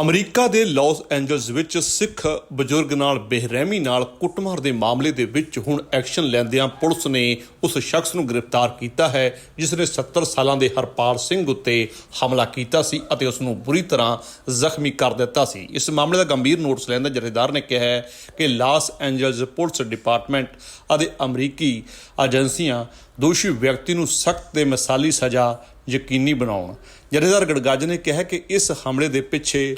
America ਦੇ Las Angeles ਵਿੱਚ ਸਿੱਖ ਬਜ਼ੁਰਗ ਨਾਲ ਬੇਰਹਿਮੀ ਨਾਲ ਕੁੱਟਮਾਰ ਦੇ ਮਾਮਲੇ ਦੇ ਵਿੱਚ ਹੁਣ ਐਕਸ਼ਨ ਲੈਂਦਿਆਂ ਪੁਲਿਸ ਨੇ ਉਸ ਸ਼ਖਸ ਨੂੰ ਗ੍ਰਿਫਤਾਰ ਕੀਤਾ ਹੈ, ਜਿਸ ਨੇ 70 ਸਾਲਾਂ ਦੇ ਹਰਪਾਲ ਸਿੰਘ ਉੱਤੇ ਹਮਲਾ ਕੀਤਾ ਸੀ ਅਤੇ ਉਸ ਨੂੰ ਬੁਰੀ ਤਰ੍ਹਾਂ ਜ਼ਖਮੀ ਕਰ ਦਿੱਤਾ ਸੀ। ਇਸ ਮਾਮਲੇ ਦਾ ਗੰਭੀਰ ਨੋਟਿਸ ਲੈਂਦਾ ਜਥੇਦਾਰ ਨੇ ਕਿਹਾ ਹੈ ਕਿ ਲਾਸ ਐਂਜਲਸ ਪੁਲਿਸ ਡਿਪਾਰਟਮੈਂਟ ਅਤੇ ਅਮਰੀਕੀ ਏਜੰਸੀਆਂ ਦੋਸ਼ੀ ਵਿਅਕਤੀ ਨੂੰ ਸਖਤ ਤੇ ਮਿਸਾਲੀ ਸਜ਼ਾ ਯਕੀਨੀ ਬਣਾਉਣ। ਜਥੇਦਾਰ ਗੜਗਾਜ ਨੇ ਕਿਹਾ ਕਿ ਇਸ ਹਮਲੇ ਦੇ ਪਿੱਛੇ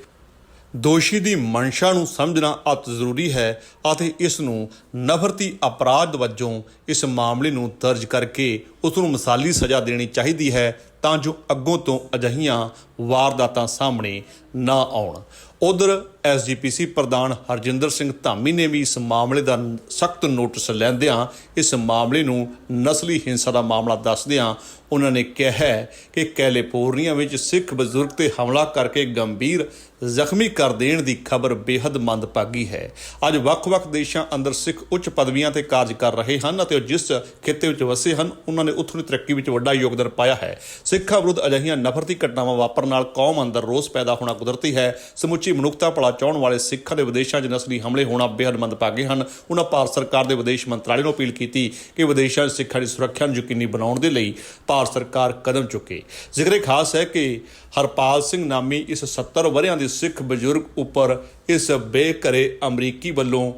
ਦੋਸ਼ੀ ਦੀ ਮਨਸ਼ਾ ਨੂੰ ਸਮਝਣਾ ਅਤ ਜ਼ਰੂਰੀ ਹੈ ਅਤੇ ਇਸ ਨੂੰ ਨਫ਼ਰਤੀ ਅਪਰਾਧ ਵਜੋਂ ਇਸ ਮਾਮਲੇ ਨੂੰ ਦਰਜ ਕਰਕੇ ਉਸ ਨੂੰ ਮਿਸਾਲੀ ਸਜ਼ਾ ਦੇਣੀ ਚਾਹੀਦੀ ਹੈ ਤਾਂ ਜੋ ਅੱਗੋਂ ਤੋਂ ਅਜਿਹੀਆਂ ਵਾਰਦਾਤਾਂ ਸਾਹਮਣੇ ਨਾ ਆਉਣ। ਉਧਰ ਐਸਜੀਪੀਸੀ ਪ੍ਰਧਾਨ ਹਰਜਿੰਦਰ ਸਿੰਘ ਧਾਮੀ ਨੇ ਵੀ ਇਸ ਮਾਮਲੇ ਦਾ ਸਖਤ ਨੋਟਿਸ ਲੈਂਦਿਆਂ ਇਸ ਮਾਮਲੇ ਨੂੰ ਨਸਲੀ ਹਿੰਸਾ ਦਾ ਮਾਮਲਾ ਦੱਸਦਿਆਂ ਉਹਨਾਂ ਨੇ ਕਿਹਾ ਹੈ ਕਿ ਕੈਲੀਫੋਰਨੀਆ ਵਿੱਚ ਸਿੱਖ ਬਜ਼ੁਰਗ ਤੇ ਹਮਲਾ ਕਰਕੇ ਗੰਭੀਰ ਜ਼ਖਮੀ ਕਰ ਦੇਣ ਦੀ ਖਬਰ ਬੇहद ਮੰਦਭਾਗੀ ਹੈ। ਅੱਜ ਵੱਖ-ਵੱਖ ਦੇਸ਼ਾਂ ਅੰਦਰ ਸਿੱਖ ਉੱਚ ਪਦਵੀਆਂ ਤੇ ਕਾਰਜ ਕਰ ਰਹੇ ਹਨ ਅਤੇ ਉਹ ਜਿਸ ਖਿੱਤੇ ਵਿੱਚ ਵਸੇ ਹਨ, ਉਹਨਾਂ ਨੇ ਉੱਥੋਂ ਦੀ ਤਰੱਕੀ ਵਿੱਚ ਵੱਡਾ ਯੋਗਦਾਨ ਪਾਇਆ ਹੈ। ਸਿੱਖਾਂ ਵਿਰੁੱਧ ਅਜਿਹੀਆਂ ਨਫ਼ਰਤੀ ਘਟਨਾਵਾਂ ਵਾਪਰਨ ਨਾਲ ਕੌਮ ਅੰਦਰ ਰੋਸ ਪੈਦਾ ਹੋਣਾ ਕੁਦਰਤੀ ਹੈ। ਸਮੁੱਚੀ ਮਨੁੱਖਤਾ ਭਲਾ ਚਾਹਣ ਵਾਲੇ ਸਿੱਖਾਂ ਦੇ ਵਿਦੇਸ਼ਾਂ 'ਚ ਨਸਲੀ ਹਮਲੇ ਹੋਣਾ ਬੇहद ਮੰਦਭਾਗੇ ਹਨ। ਉਹਨਾਂ ਭਾਰਤ ਸਰਕਾਰ ਦੇ ਵਿਦੇਸ਼ ਮੰਤਰਾਲੇ ਨੂੰ ਅਪੀਲ ਕੀਤੀ ਕਿ ਵਿਦੇਸ਼ਾਂ 'ਚ ਸਿੱਖਾਂ ਦੀ ਸੁਰੱਖਿਆ ਨੂੰ ਯਕੀਨੀ ਬਣਾਉਣ ਦੇ ਲਈ ਭਾਰਤ ਸਰਕਾਰ ਕਦਮ ਚੁੱਕੇ। ਜ਼ਿਕਰੇ ਖਾਸ ਹੈ ਕਿ ਹਰਪਾਲ ਸਿੰਘ ਨਾਮੀ ਇਸ 70 ਵਰਿਆਂ ਦੇ ਸਿੱਖ ਬਜ਼ੁਰਗ ਉੱਪਰ ਇਸ ਬੇਘਰੇ ਅਮਰੀਕੀ ਵੱਲੋਂ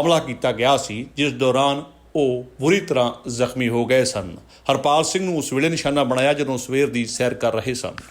ਹਮਲਾ ਕੀਤਾ ਗਿਆ ਸੀ, ਜਿਸ ਦੌਰਾਨ ਉਹ ਬੁਰੀ ਤਰ੍ਹਾਂ ਜ਼ਖਮੀ ਹੋ ਗਏ ਸਨ। ਹਰਪਾਲ ਸਿੰਘ ਨੂੰ ਉਸ ਵੇਲੇ ਨਿਸ਼ਾਨਾ ਬਣਾਇਆ ਜਦੋਂ ਸਵੇਰ ਦੀ ਸੈਰ ਕਰ ਰਹੇ ਸਨ।